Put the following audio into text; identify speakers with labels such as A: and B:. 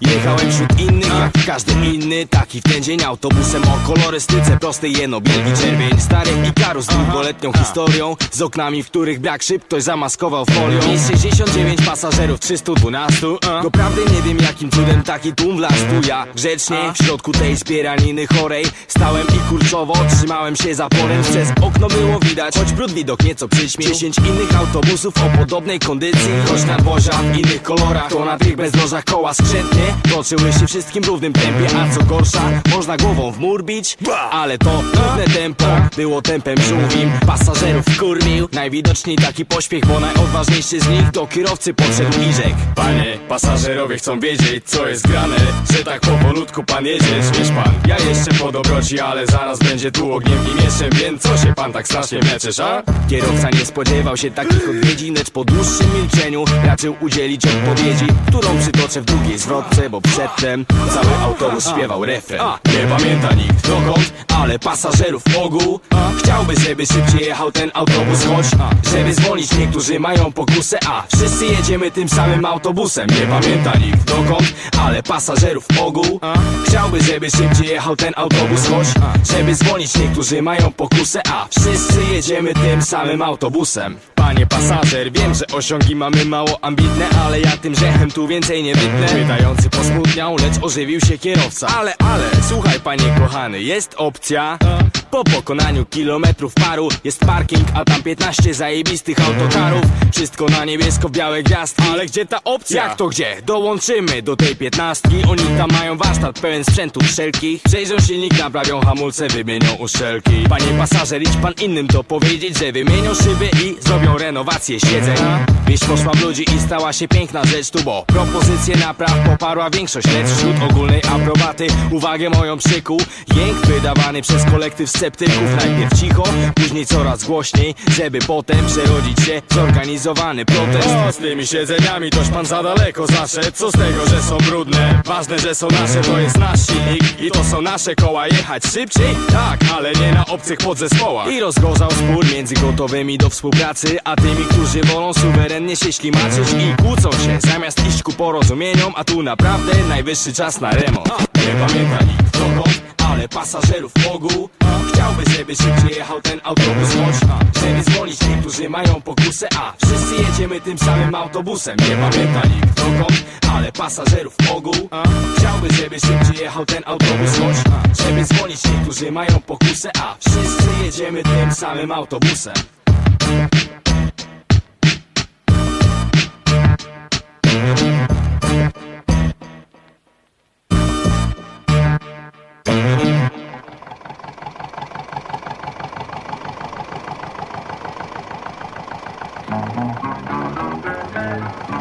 A: Jechałem wśród innych jak każdy inny Taki w ten dzień autobusem o kolorystyce prostej Jeno, bielgi, czerwień, stary Ikarus z długoletnią historią Z oknami, w których brak szyb ktoś zamaskował folią. Miejsc 69 pasażerów, 312 Doprawdy nie wiem jakim cudem taki tłum wlazł. Ja Grzecznie w środku tej zbieraniny chorej Stałem i kurczowo trzymałem się zaporem Przez okno było widać, choć brud widok nieco przyćmił 10 innych autobusów o podobnej kondycji. Choć nadwozia w innych kolorach To na tych bezdrożach koła skrzętnie Toczyły się wszystkim równym tempie A co gorsza, można głową w mur bić. Ale to równe tempo Było tempem żółwim. Pasażerów kurmił Najwidoczniej taki pośpiech Bo najodważniejszy z nich do kierowcy podszedł i
B: Panie, pasażerowie chcą wiedzieć co jest grane. Że tak powolutku pan jedzie, śmiesz pan. Ja jeszcze po dobroci, ale zaraz będzie tu ogniem i mieczem Więc co się pan tak strasznie mleczysz, a?
A: Kierowca nie spodziewał się takich odwiedzin, lecz po dłuższym milczeniu raczył udzielić odpowiedzi, którą przytoczę w drugiej zwrotce, bo przedtem cały autobus śpiewał refren.
B: Nie pamięta nikt
A: dokąd, ale pasażerów ogół Chciałby, żeby szybciej jechał ten autobus, choć żeby zwolnić niektórzy mają pokusę, a wszyscy jedziemy tym samym autobusem. Nie pamięta nikt dokąd, ale pasażerów ogół Chciałby, żeby szybciej jechał ten autobus, choć żeby zwolnić niektórzy mają pokusę, a wszyscy jedziemy tym samym autobusem. Panie pasażer, wiem, że osiągi mamy mało ambitne, ale ja tym rzechem tu więcej nie wytnę. Pytający posmutniał, lecz ożywił się kierowca. Ale, ale, słuchaj panie kochany, jest opcja. Po pokonaniu kilometrów paru jest parking, a tam 15 zajebistych autokarów. Wszystko na niebiesko-białe gwiazdki.
B: Ale gdzie ta opcja?
A: Jak to gdzie? Dołączymy do tej piętnastki Oni tam mają warsztat pełen sprzętów wszelkich Przejrzą silnik, naprawią hamulce, wymienią uszczelki Panie pasażer, idź pan innym to powiedzieć Że wymienią szyby i zrobią renowację siedzeń Wieść poszła w ludzi i stała się piękna rzecz tu Bo propozycję napraw poparła większość Lecz wśród ogólnej aprobaty uwagę moją przykuł Jęk wydawany przez kolektyw sceptyków Najpierw cicho, później coraz głośniej Żeby potem przerodzić się w zorganizowany protest.
B: O, z tymi siedzeniami toż pan za daleko zaszedł Co z tego, że są brudne? Ważne, że są nasze, to jest nasz silnik I to są nasze koła, jechać szybciej? Tak, ale nie na obcych podzespołach.
A: I rozgorzał spór między gotowymi do współpracy A tymi, którzy wolą suwerennie się ślimaczyć I kłócą się. Zamiast iść ku porozumieniom A tu naprawdę najwyższy czas na remont.
B: Nie pamięta
A: dokąd, ale pasażerów ogół Chciałby, żeby szybciej jechał ten autobus choć Żeby zwolnić niektórzy mają pokusę A wszyscy jedziemy tym samym autobusem. Nie pamięta nikt dokąd, ale pasażerów ogół Chciałby, żeby szybciej jechał ten autobus choć Żeby zwolnić niektórzy mają pokusę A wszyscy jedziemy tym samym autobusem Bye.